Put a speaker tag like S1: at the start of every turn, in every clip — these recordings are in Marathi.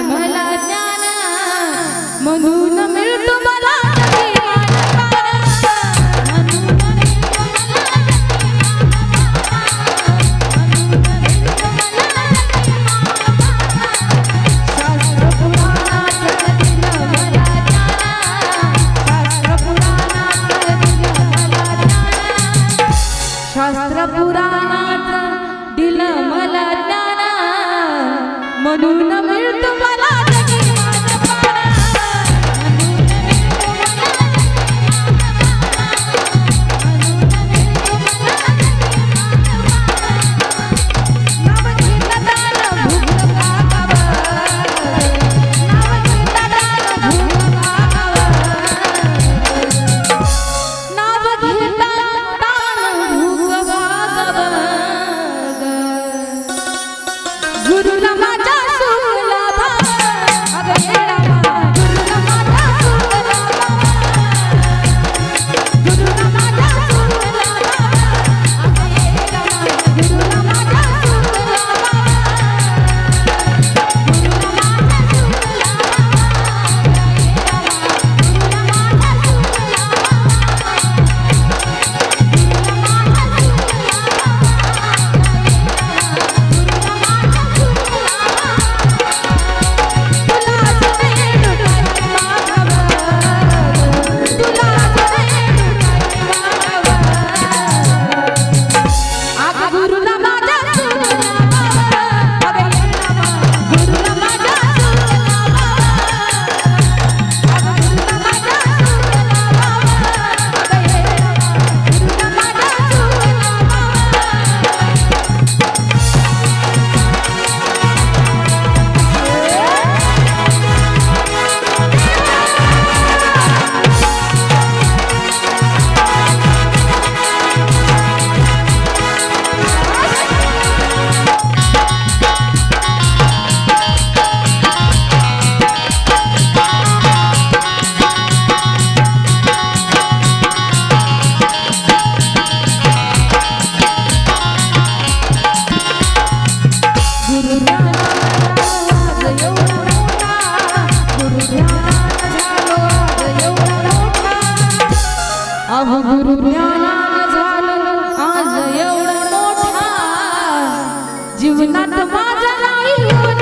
S1: मला ज्ञान म्हणून मिळतो मला नाथ माझा नाही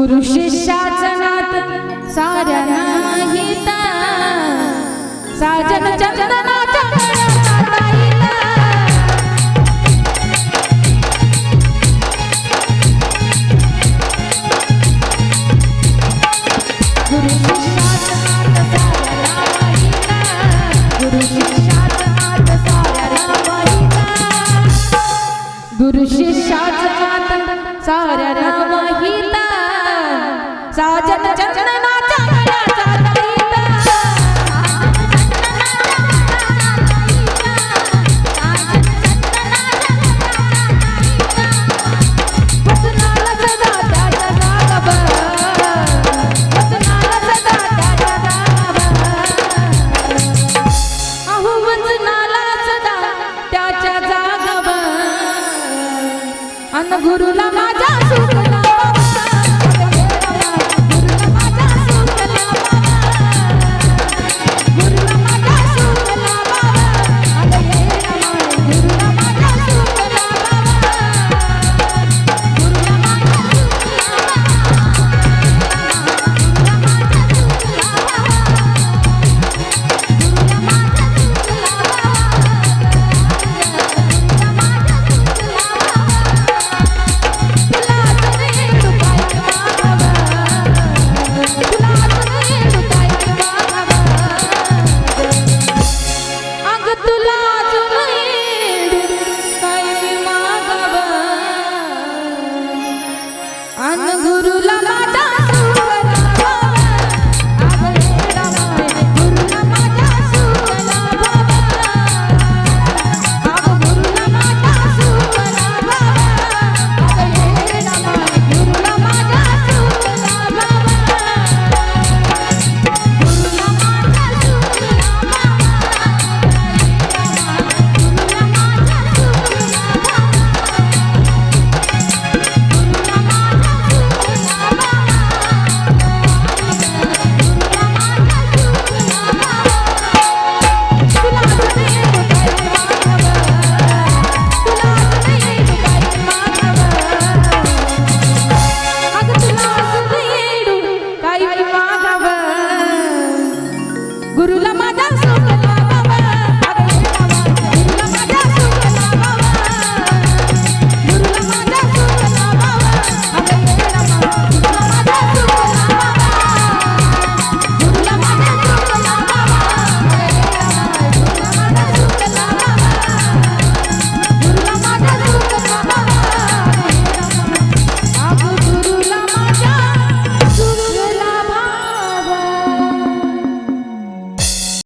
S1: गुरु शिष्याचनात साऱ्या नाहीता साजन चंदनाचा गुरु शिष्याचनात साऱ्या नाहीता সাজন জন্নত রসুরুল্লাহ